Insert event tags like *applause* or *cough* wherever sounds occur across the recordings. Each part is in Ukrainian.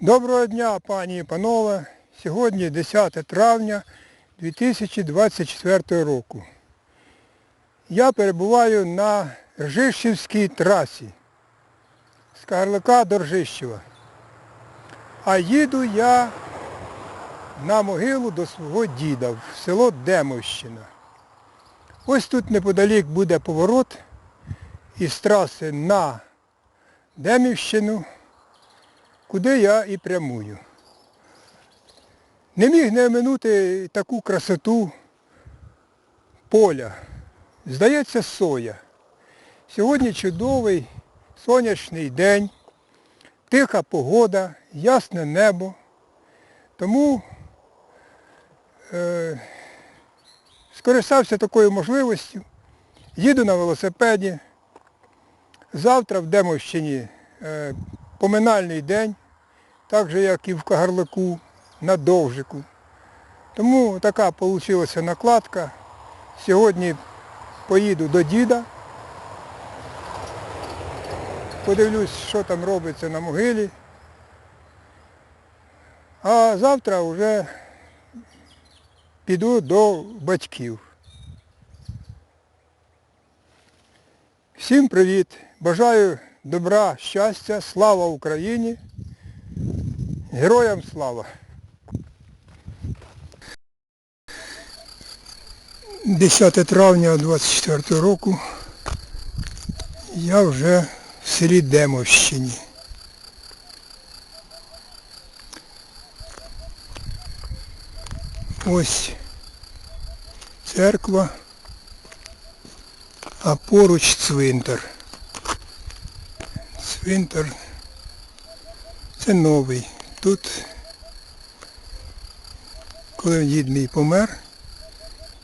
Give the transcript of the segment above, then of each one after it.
Доброго дня, пані і панове. Сьогодні 10 травня 2024 року. Я перебуваю на Ржищівській трасі з Карлика до Ржищева. А їду я на могилу до свого діда в село Демовщина. Ось тут неподалік буде поворот із траси на Демівщину куди я і прямую. Не міг не оминути таку красоту поля. Здається, соя. Сьогодні чудовий сонячний день, тиха погода, ясне небо. Тому е, скористався такою можливістю, їду на велосипеді. Завтра в Демовщині е, поминальний день, так же, як і в Кагарлику, на Довжику. Тому така вийшла накладка. Сьогодні поїду до діда, подивлюсь, що там робиться на могилі. А завтра вже піду до батьків. Всім привіт! Бажаю добра, щастя, слава Україні! Героям слава! 10 травня 24 року я вже в селі Демовщині. Ось церква, а поруч цвинтар. Цвинтар це новий. Тут, коли дід мій помер,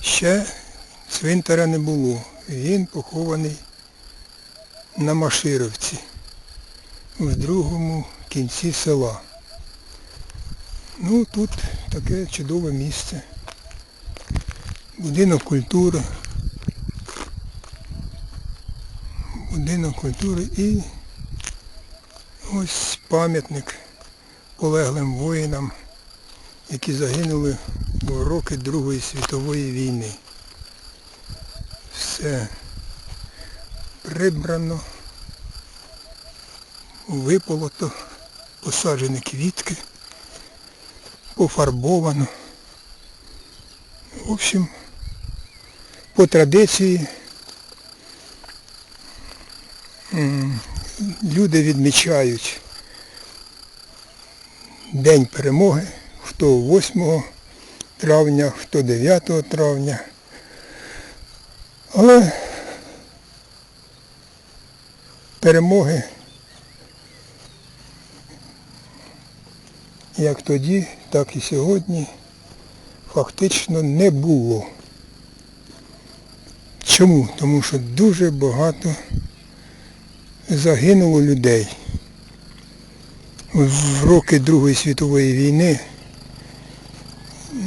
ще цвинтара не було. Він похований на Машировці, в другому кінці села. Ну тут таке чудове місце. Будинок культури. Будинок культури і ось пам'ятник полеглим воїнам, які загинули у роки Другої світової війни. Все прибрано, виполото, посаджені квітки, пофарбовано. В общем, по традиції люди відмічають День перемоги, хто 8 травня, хто 9 травня. Але перемоги як тоді, так і сьогодні фактично не було. Чому? Тому що дуже багато загинуло людей. В роки Другої світової війни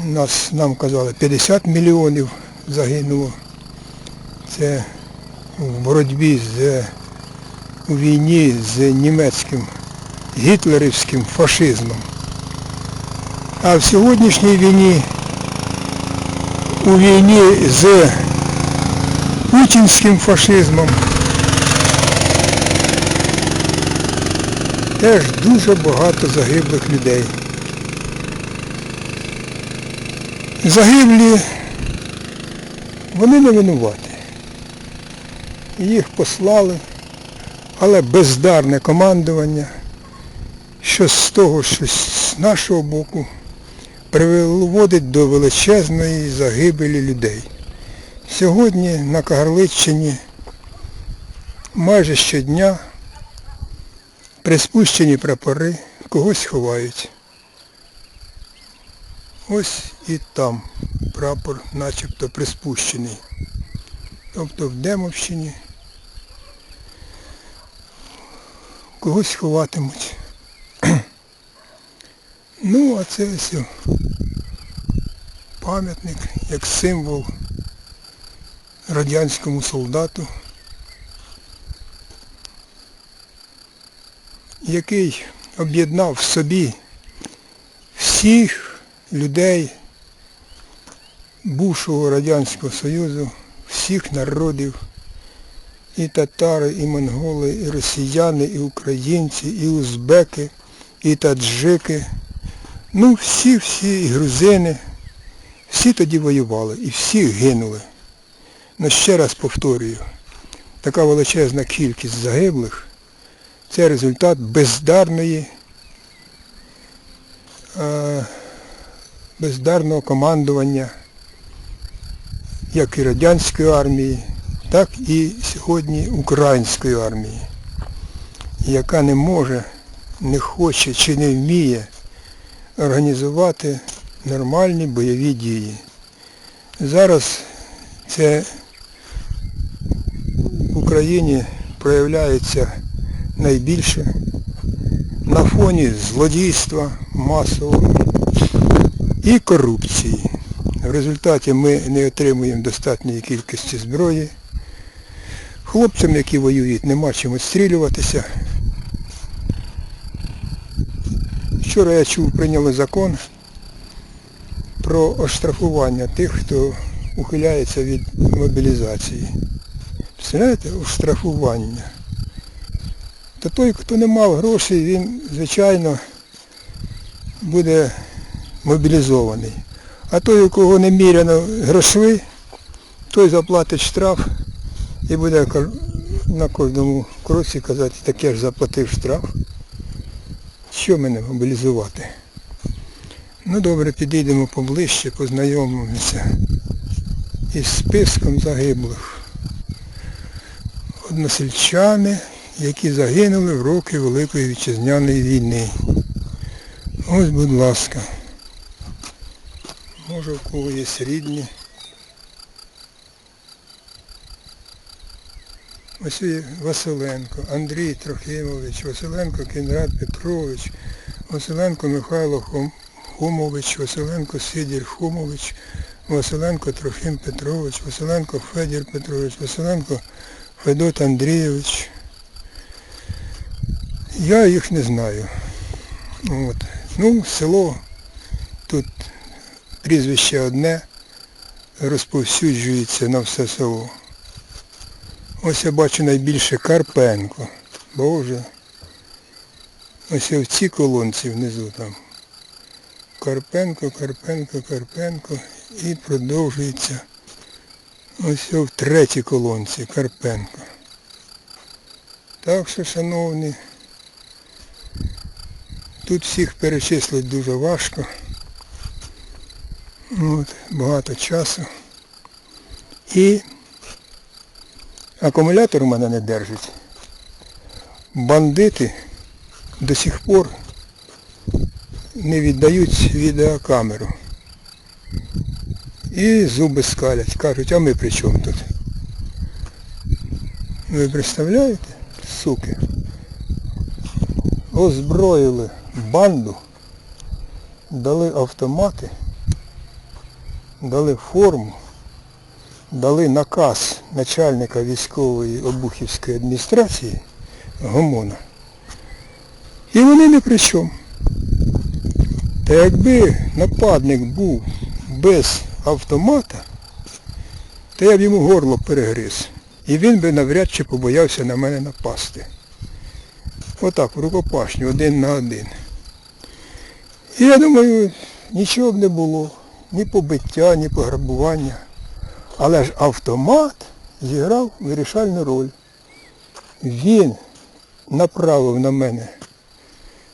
нас, нам казали 50 мільйонів загинуло. Це в боротьбі з у війні з німецьким гітлерівським фашизмом. А в сьогоднішній війні у війні з путінським фашизмом теж дуже багато загиблих людей. Загиблі, вони не винуваті. Їх послали, але бездарне командування, що з того, що з нашого боку приводить до величезної загибелі людей. Сьогодні на Кагарличчині майже щодня приспущені прапори, когось ховають. Ось і там прапор начебто приспущений. Тобто в Демовщині когось ховатимуть. *clears throat* Ну, а це ось пам'ятник як символ радянському солдату, який об'єднав в собі всіх людей бувшого Радянського Союзу, всіх народів, і татари, і монголи, і росіяни, і українці, і узбеки, і таджики. Ну, всі-всі, і грузини, всі тоді воювали і всі гинули. Ну ще раз повторюю, така величезна кількість загиблих це результат бездарної, е, бездарного командування як і радянської армії, так і сьогодні української армії, яка не може, не хоче чи не вміє організувати нормальні бойові дії. Зараз це в Україні проявляється найбільше на фоні злодійства масового і корупції. В результаті ми не отримуємо достатньої кількості зброї. Хлопцям, які воюють, нема чим відстрілюватися. Вчора я чув, прийняли закон про оштрафування тих, хто ухиляється від мобілізації. Представляєте, оштрафування. То той, хто не мав грошей, він, звичайно, буде мобілізований. А той, у кого не міряно грошви, той заплатить штраф і буде на кожному кроці казати, так я ж заплатив штраф. Що мене мобілізувати? Ну добре, підійдемо поближче, познайомимося із списком загиблих. Односельчани, які загинули в роки Великої Вітчизняної війни. Ось, будь ласка. Може, у кого є рідні. Ось Василенко, Андрій Трохимович, Василенко Кінрад Петрович, Василенко Михайло Хом- Хомович, Василенко Сидір Хомович, Василенко Трохим Петрович, Василенко Федір Петрович, Василенко Федот Андрійович. Я їх не знаю. От. Ну, село тут прізвище одне розповсюджується на все село. Ось я бачу найбільше Карпенко. Боже. Ось в цій колонці внизу там. Карпенко, Карпенко, Карпенко і продовжується ось в третій колонці Карпенко. Так що, шановні, тут всіх перечислити дуже важко. От, багато часу. І акумулятор у мене не держить. Бандити до сих пор не віддають відеокамеру. І зуби скалять. Кажуть, а ми при чому тут? Ви представляєте, суки? Озброїли банду, дали автомати, дали форму, дали наказ начальника військової Обухівської адміністрації Гомона. І вони не при чому. Та якби нападник був без автомата, то я б йому горло перегриз. І він би навряд чи побоявся на мене напасти. Отак, рукопашню, один на один. І я думаю, нічого б не було. Ні побиття, ні пограбування. Але ж автомат зіграв вирішальну роль. Він направив на мене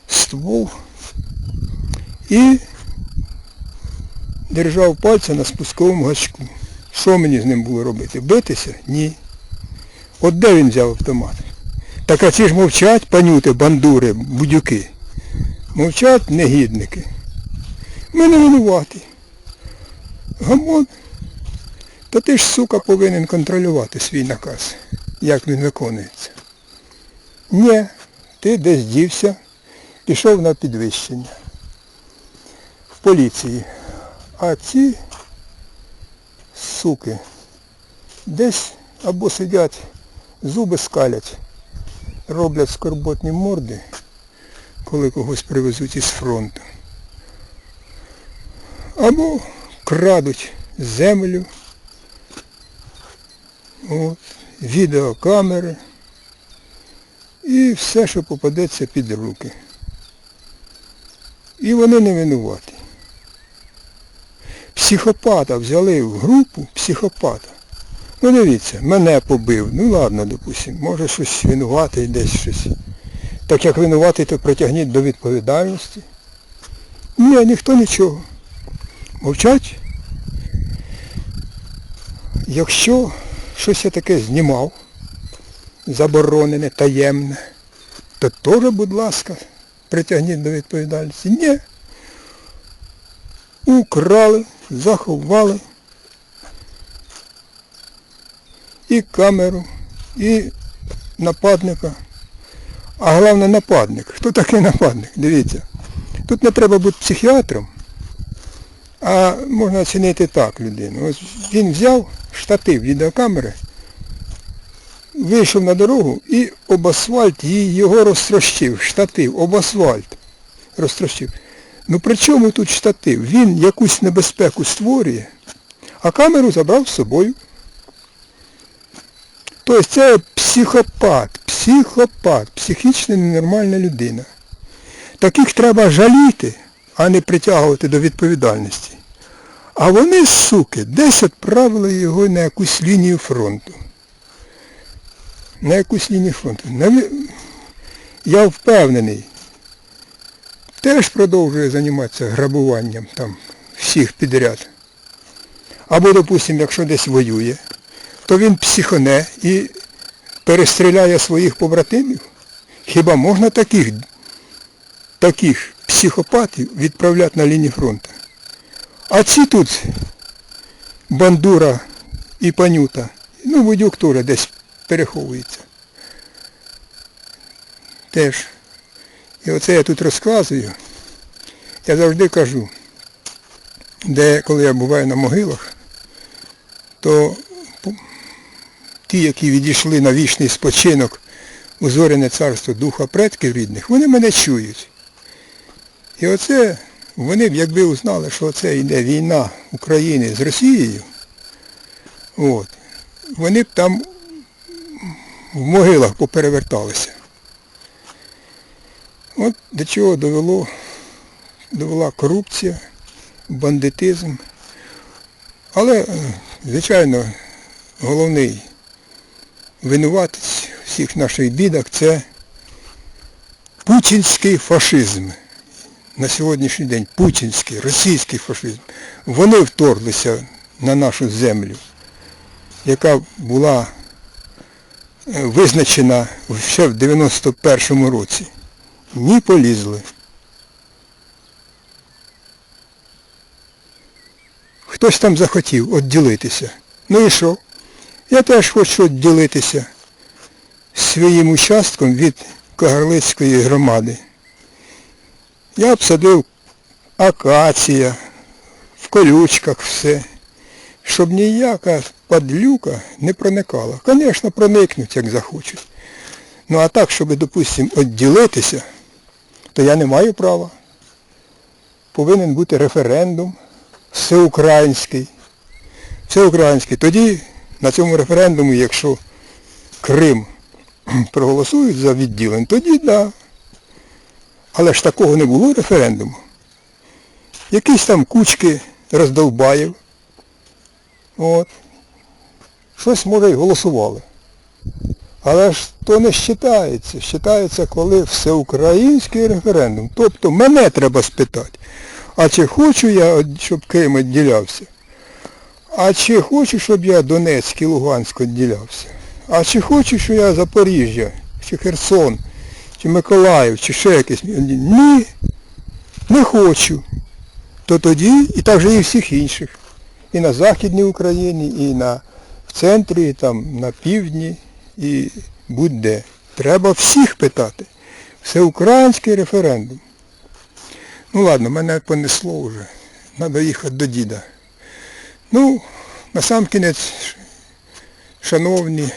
ствол і держав пальця на спусковому гачку. Що мені з ним було робити? Битися? Ні. От де він взяв автомат? Так а ці ж мовчать панюти, бандури, будюки. Мовчать негідники. Ми не винуваті. Гамон. Та ти ж, сука, повинен контролювати свій наказ, як він виконується. Ні, ти десь дівся, пішов на підвищення в поліції. А ці суки десь або сидять, зуби скалять, роблять скорботні морди, коли когось привезуть із фронту. Або крадуть землю, от, відеокамери і все, що попадеться під руки. І вони не винуваті. Психопата взяли в групу психопата. Ну дивіться, мене побив. Ну ладно, допустимо, може щось винуватий десь щось. Так як винуватий, то притягніть до відповідальності. Ні, ніхто нічого. Мовчать. Якщо щось я таке знімав, заборонене, таємне, то теж, будь ласка, притягніть до відповідальності. Ні. Украли, заховали і камеру, і нападника. А головне нападник. Хто такий нападник? Дивіться. Тут не треба бути психіатром, а можна оцінити так людину. Ось він взяв штатив відеокамери, вийшов на дорогу і об асфальт його розтрощив. Штатив, об асфальт розтрощив. Ну при чому тут штатив? Він якусь небезпеку створює, а камеру забрав з собою. Тобто це психопат, психопат, психічно ненормальна людина. Таких треба жаліти, а не притягувати до відповідальності. А вони, суки, десь відправили його на якусь лінію фронту. На якусь лінію фронту. Я впевнений, теж продовжує займатися грабуванням там всіх підряд. Або, допустимо, якщо десь воює, то він психоне і перестріляє своїх побратимів. Хіба можна таких, таких психопатів відправляти на лінію фронту? А ці тут бандура і панюта, ну Будюк теж десь переховується. Теж. І оце я тут розказую. Я завжди кажу, де коли я буваю на могилах, то ті, які відійшли на вічний спочинок у зоряне царство духа предків рідних, вони мене чують. І оце вони б, якби узнали, що це йде війна України з Росією, от, вони б там в могилах попереверталися. От до чого довело, довела корупція, бандитизм. Але, звичайно, головний винуватець всіх наших бідах це путінський фашизм. На сьогоднішній день путінський, російський фашизм. Вони вторглися на нашу землю, яка була е, визначена ще в 91-му році. Ні полізли. Хтось там захотів відділитися. Ну і що? Я теж хочу відділитися своїм участком від Кагарлицької громади. Я обсадив акація, в колючках все, щоб ніяка падлюка не проникала. Звісно, проникнуть, як захочуть. Ну а так, щоб, допустимо, відділитися, то я не маю права. Повинен бути референдум всеукраїнський. Всеукраїнський. Тоді на цьому референдумі, якщо Крим *clears throat* проголосують за відділення, тоді. Да. Але ж такого не було референдуму. Якісь там кучки роздовбаїв. От. Щось, може, й голосували. Але ж то не вважається. Вважається, коли всеукраїнський референдум. Тобто мене треба спитати, а чи хочу я, щоб Крим відділявся? А чи хочу, щоб я Донецьк і Луганськ відділявся? А чи хочу, щоб я Запоріжжя, чи Херсон, чи Миколаїв, чи ще якесь? Ні, не хочу. То тоді, і так же і всіх інших. І на Західній Україні, і на, в центрі, і там, на півдні, і будь-де. Треба всіх питати. Всеукраїнський референдум. Ну ладно, мене понесло вже. Треба їхати до діда. Ну, на сам кінець, шановні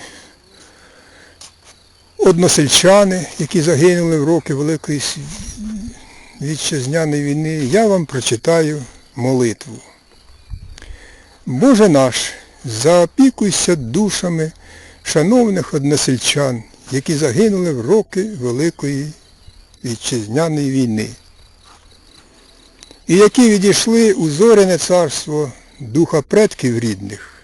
односельчани, які загинули в роки Великої вітчизняної війни я вам прочитаю молитву. Боже наш, заопікуйся душами шановних односельчан, які загинули в роки Великої вітчизняної війни, і які відійшли у зоряне царство духа предків рідних.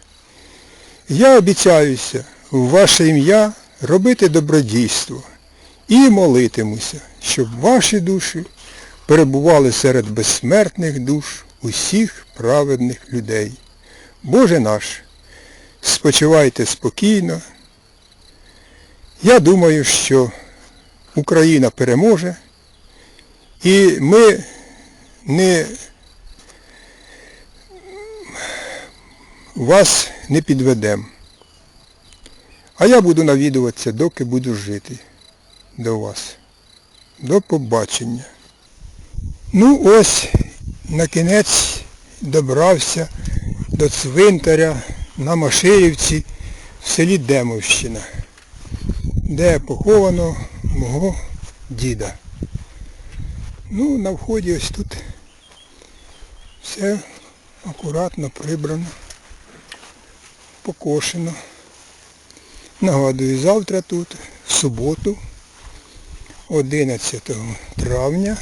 Я обіцяюся в ваше ім'я робити добродійство і молитимуся, щоб ваші душі перебували серед безсмертних душ усіх праведних людей. Боже наш, спочивайте спокійно. Я думаю, що Україна переможе і ми не вас не підведемо. А я буду навідуватися, доки буду жити до вас. До побачення. Ну ось, на кінець добрався до цвинтаря на Маширівці в селі Демовщина, де поховано мого діда. Ну, на вході ось тут все акуратно прибрано, покошено. Нагадую, завтра тут, в суботу, 11 травня,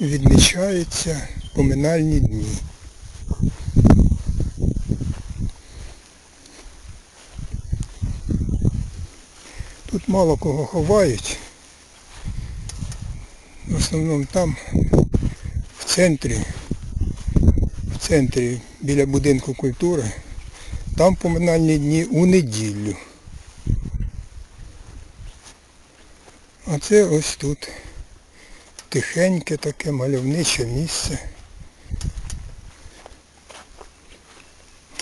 відмічаються поминальні дні. Тут мало кого ховають. В основному там, в центрі, в центрі біля будинку культури, там поминальні дні у неділю. А це ось тут тихеньке таке мальовниче місце.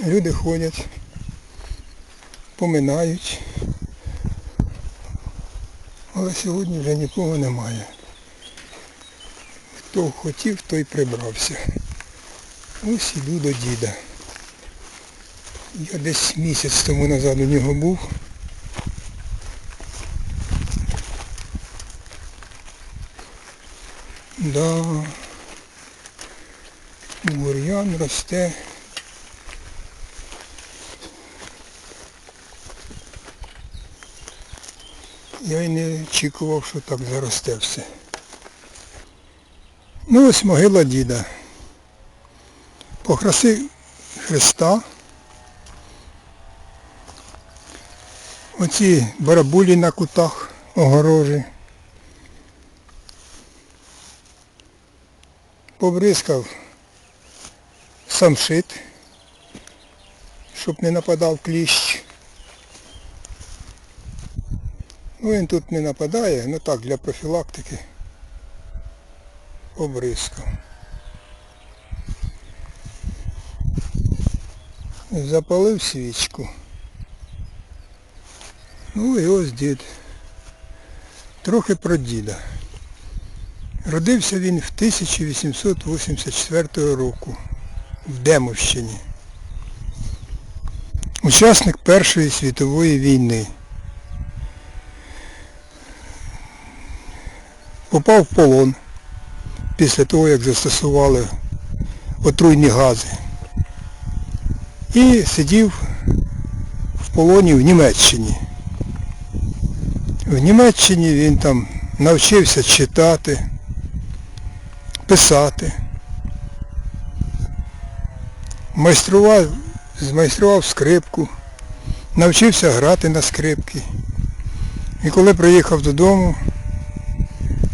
Люди ходять, поминають. Але сьогодні вже нікого немає. Хто хотів, той прибрався. Ось іду до діда. Я десь місяць тому назад у нього був. Да. Бур'ян росте. Я й не очікував, що так заросте все. Ну ось могила діда. Покраси Христа. Оці барабулі на кутах огорожі. Побризкав самшит, щоб не нападав кліщ. Ну він тут не нападає, ну так, для профілактики побризкав. Запалив свічку. Ну і ось дід. Трохи про діда. Родився він в 1884 року в Демовщині. Учасник Першої світової війни. Попав в полон після того, як застосували отруйні гази. І сидів в полоні в Німеччині. В Німеччині він там навчився читати, писати, майстрував, змайстрував скрипку, навчився грати на скрипки. І коли приїхав додому,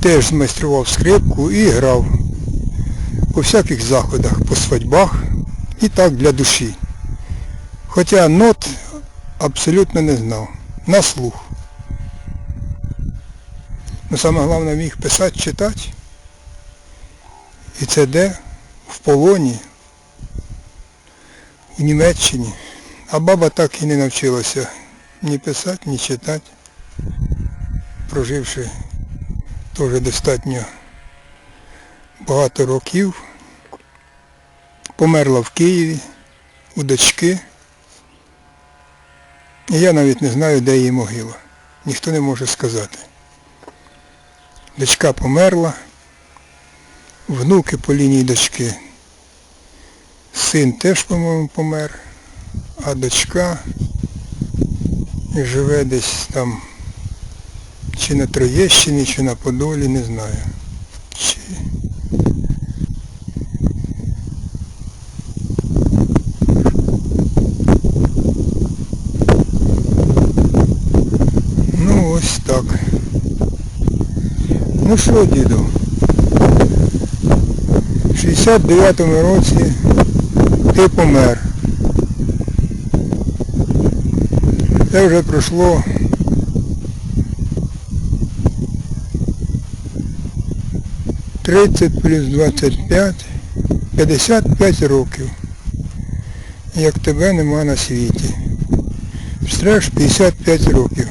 теж змайстрував скрипку і грав по всяких заходах, по свадьбах і так для душі. Хоча нот абсолютно не знав. На слух. Ну саме головне міг писати, читати. І це де? В полоні, в Німеччині. А баба так і не навчилася ні писати, ні читати, проживши теж достатньо багато років. Померла в Києві у дочки. І я навіть не знаю, де її могила. Ніхто не може сказати. Дочка померла, внуки по лінії дочки. Син теж, по-моєму, помер, а дочка живе десь там чи на Троєщині, чи на Подолі, не знаю. Чи... Ну ось так. Ну що, діду? В 69-му році ти помер. Це вже пройшло 30 плюс 25, 55 років. Як тебе нема на світі. Встреш 55 років.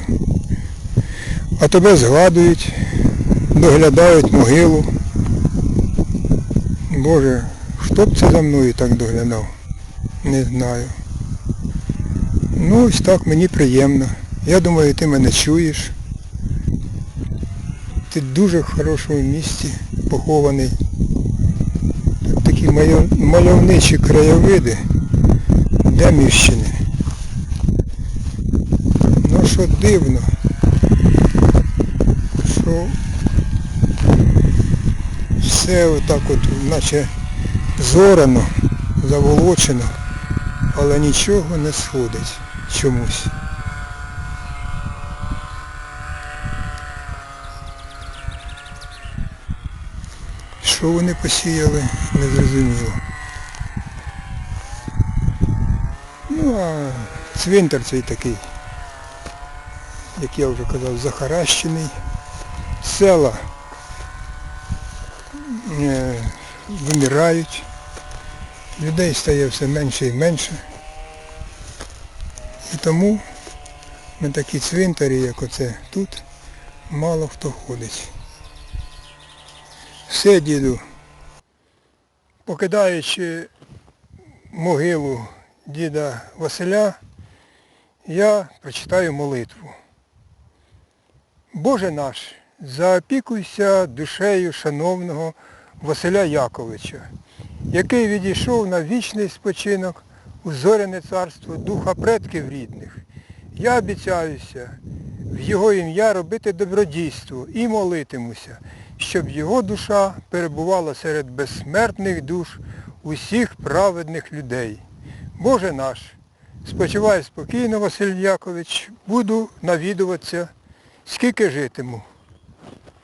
А тебе згадують, доглядають могилу. Боже, хто б це за мною так доглядав? Не знаю. Ну ось так мені приємно. Я думаю, ти мене чуєш. Ти дуже в хорошому місці похований. Такі мальовничі краєвиди Демівщини. Ну що дивно, що все отак от, наче зорано, заволочено, але нічого не сходить чомусь. Що вони посіяли, не зрозуміло. Ну а цвинтар цей такий, як я вже казав, захаращений. Села вимирають. Людей стає все менше і менше. І тому на такі цвинтарі, як оце тут, мало хто ходить. Все, діду, покидаючи могилу діда Василя, я прочитаю молитву. Боже наш, заопікуйся душею шановного Василя Яковича, який відійшов на вічний спочинок у зоряне царство духа предків рідних. Я обіцяюся в його ім'я робити добродійство і молитимуся, щоб його душа перебувала серед безсмертних душ усіх праведних людей. Боже наш, спочивай спокійно, Василь Якович, буду навідуватися, скільки житиму.